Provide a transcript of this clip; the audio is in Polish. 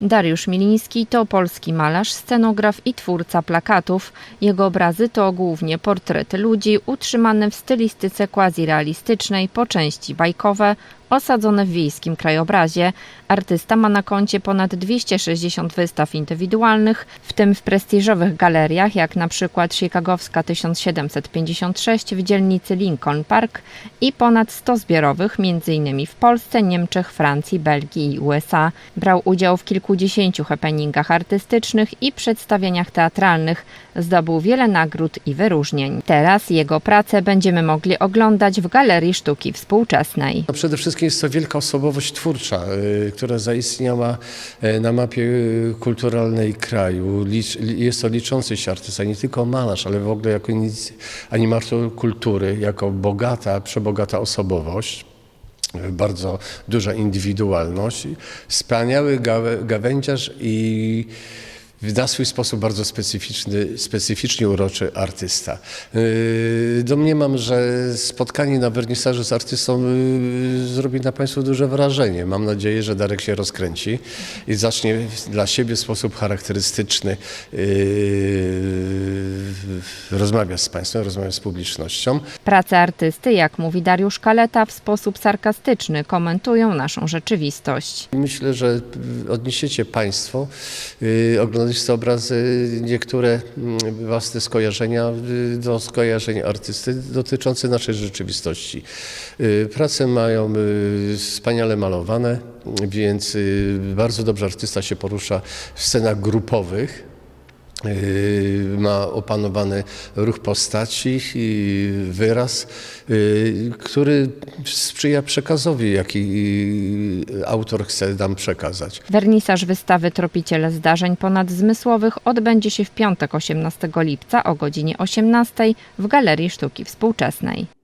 Dariusz Miliński to polski malarz, scenograf i twórca plakatów. Jego obrazy to głównie portrety ludzi utrzymane w stylistyce quasi-realistycznej, po części bajkowe, osadzone w wiejskim krajobrazie. Artysta ma na koncie ponad 260 wystaw indywidualnych, w tym w prestiżowych galeriach, jak na przykład Chicagowska 1756 w dzielnicy Lincoln Park i ponad 100 zbiorowych, m.in. w Polsce, Niemczech, Francji, Belgii i USA. Brał udział w kilkudziesięciu happeningach artystycznych i przedstawieniach teatralnych. Zdobył wiele nagród i wyróżnień. Teraz jego pracę będziemy mogli oglądać w Galerii Sztuki Współczesnej. No przede wszystkim jest to wielka osobowość twórcza, y, która zaistniała y, na mapie y, kulturalnej kraju. Jest to liczący się artysta, nie tylko malarz, ale w ogóle jako animator kultury, jako bogata, przebogata osobowość. Bardzo duża indywidualność, wspaniały gawędziarz i na swój sposób bardzo specyficzny, specyficznie uroczy artysta. Yy, Domniemam, że spotkanie na wernisażu z artystą yy, zrobi na Państwu duże wrażenie. Mam nadzieję, że Darek się rozkręci i zacznie dla siebie w sposób charakterystyczny yy, rozmawiać z Państwem, rozmawiać z publicznością. Prace artysty, jak mówi Dariusz Kaleta, w sposób sarkastyczny komentują naszą rzeczywistość. Myślę, że odniesiecie Państwo, yy, te obrazy, niektóre mm, własne skojarzenia yy, do skojarzeń artysty dotyczące naszej rzeczywistości. Yy, Prace mają yy, wspaniale malowane, więc bardzo dobrze artysta się porusza w scenach grupowych. Yy, ma opanowany ruch postaci i wyraz, yy, który sprzyja przekazowi, jaki yy, autor chce nam przekazać. Wernisaż wystawy Tropiciele Zdarzeń Ponadzmysłowych odbędzie się w piątek 18 lipca o godzinie 18 w Galerii Sztuki Współczesnej.